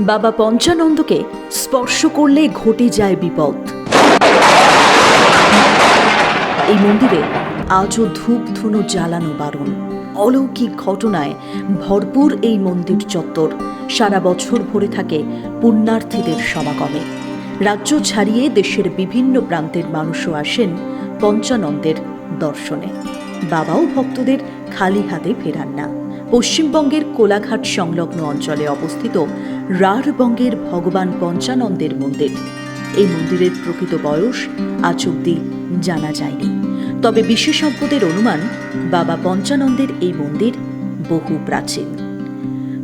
বাবা পঞ্চানন্দকে স্পর্শ করলে ঘটে যায় বিপদ। এই মন্দিরে আজও ধূপ ধুনো জ্বালানো বারণ। অলৌকিক ঘটনায় ভরপুর এই মন্দির চত্বর সারা বছর ভরে থাকে পুণ্যার্থীদের সমাগমে। রাজ্য ছাড়িয়ে দেশের বিভিন্ন প্রান্তের মানুষও আসেন পঞ্চানন্দের দর্শনে। বাবাও ভক্তদের খালি হাতে ফেরান না। পশ্চিমবঙ্গের কোলাঘাট সংলগ্ন অঞ্চলে অবস্থিত রাঢ়বঙ্গের ভগবান পঞ্চানন্দের মন্দির। এই মন্দিরের প্রকৃত বয়স আজ অব্দি জানা যায়নি। তবে বিশেষজ্ঞদের অনুমান, বাবা পঞ্চানন্দের এই মন্দির বহু প্রাচীন।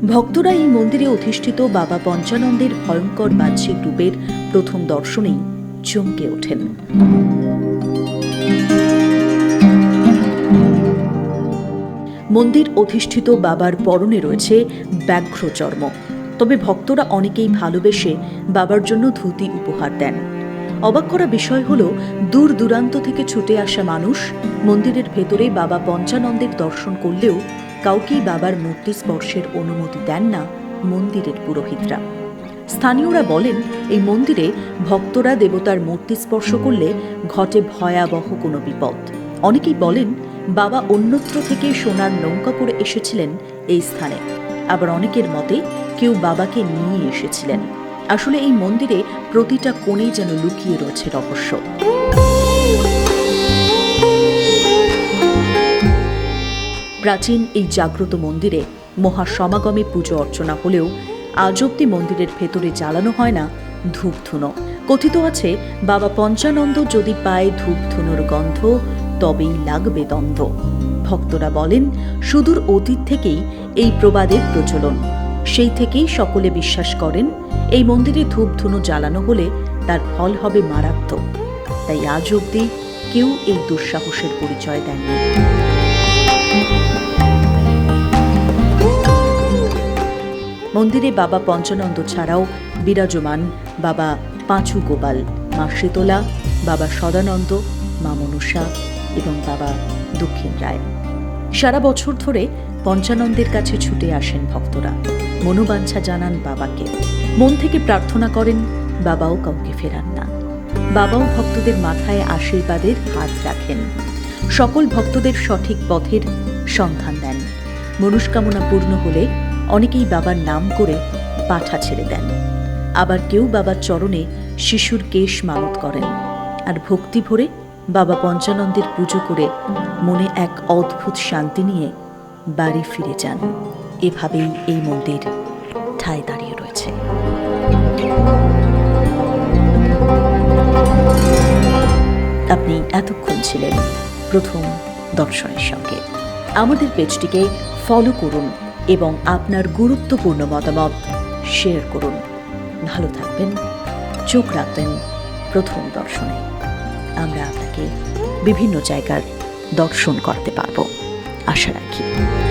ভক্তরা এই মন্দিরে অধিষ্ঠিত বাবা পঞ্চানন্দের ভয়ঙ্কর বাহ্যিক রূপের প্রথম দর্শনেই চমকে ওঠেন। মন্দির অধিষ্ঠিত বাবার পরনে রয়েছে ব্যাঘ্র চর্ম তবে ভক্তরা অনেকেই ভালোবেসে বাবার জন্য ধুতি উপহার দেন। অবাক করা বিষয় হল, দূর দূরান্ত থেকে ছুটে আসা মানুষ মন্দিরের ভেতরে বাবা পঞ্চানন্দের দর্শন করলেও কাউকেই বাবার মূর্তি স্পর্শের অনুমতি দেন না মন্দিরের পুরোহিতরা। স্থানীয়রা বলেন, এই মন্দিরে ভক্তরা দেবতার মূর্তি স্পর্শ করলে ঘটে ভয়াবহ কোনো বিপদ। অনেকেই বলেন বাবা অন্যত্র থেকে সোনার নৌকা করে এসেছিলেন এই স্থানে। আবার অনেকের মতে কেউ বাবাকে নিয়ে এসেছিলেন। আসলে এই মন্দিরে প্রতিটা কোণেই যেন লুকিয়ে রয়েছে রহস্য। প্রাচীন এই জাগ্রত মন্দিরে মহা সমাগমে পুজো অর্চনা হলেও আজ অব্দি মন্দিরের ভেতরে জ্বালানো হয় না ধূপধুনো। কথিত আছে, বাবা পঞ্চানন্দ যদি পায় ধূপধুনোর গন্ধ তবেই লাগবে দ্বন্দ্ব। ভক্তরা বলেন, সুদূর অতীত থেকেই এই প্রবাদের প্রচলন। সেই থেকেই সকলে বিশ্বাস করেন, এই মন্দিরে ধূপধুনো জ্বালানো হলে তার ফল হবে মারাত্মক। তাই আজ অব্দি কেউ এই দুঃসাহসের পরিচয় দেননি। মন্দিরে বাবা পঞ্চানন্দ ছাড়াও বিরাজমান বাবা পাঁচু গোপাল, মা শীতলা, বাবা সদানন্দ, মা মনুষা এবং বাবা দক্ষিণ রায়। সারা বছর ধরে পঞ্চানন্দের কাছে ছুটে আসেন ভক্তরা। মনোবাঞ্ছা জানান বাবাকে। মন থেকে প্রার্থনা করেন, বাবাও কাউকে ফেরান না। বাবাও ভক্তদের মাথায় আশীর্বাদের হাত রাখেন। সকল ভক্তদের সঠিক পথের সন্ধান দেন। মনস্কামনা পূর্ণ হলে অনেকেই বাবার নাম করে পাঠা ছেড়ে দেন। আবার কেউ বাবার চরণে শিশুর কেশ মানত করেন। আর ভক্তি ভরে বাবা পঞ্চানন্দের পুজো করে মনে এক অদ্ভুত শান্তি নিয়ে বাড়ি ফিরে যান। এভাবেই এই মন্দির ঠায় দাঁড়িয়ে রয়েছে। আপনি এতক্ষণ ছিলেন প্রথম দর্শনের সঙ্গে। আমাদের পেজটিকে ফলো করুন এবং আপনার গুরুত্বপূর্ণ মতামত শেয়ার করুন। ভালো থাকবেন, চোখ রাখবেন প্রথম দর্শনে। আমরা আপনাকে বিভিন্ন জায়গার দর্শন করতে পারব। আশা রাখি।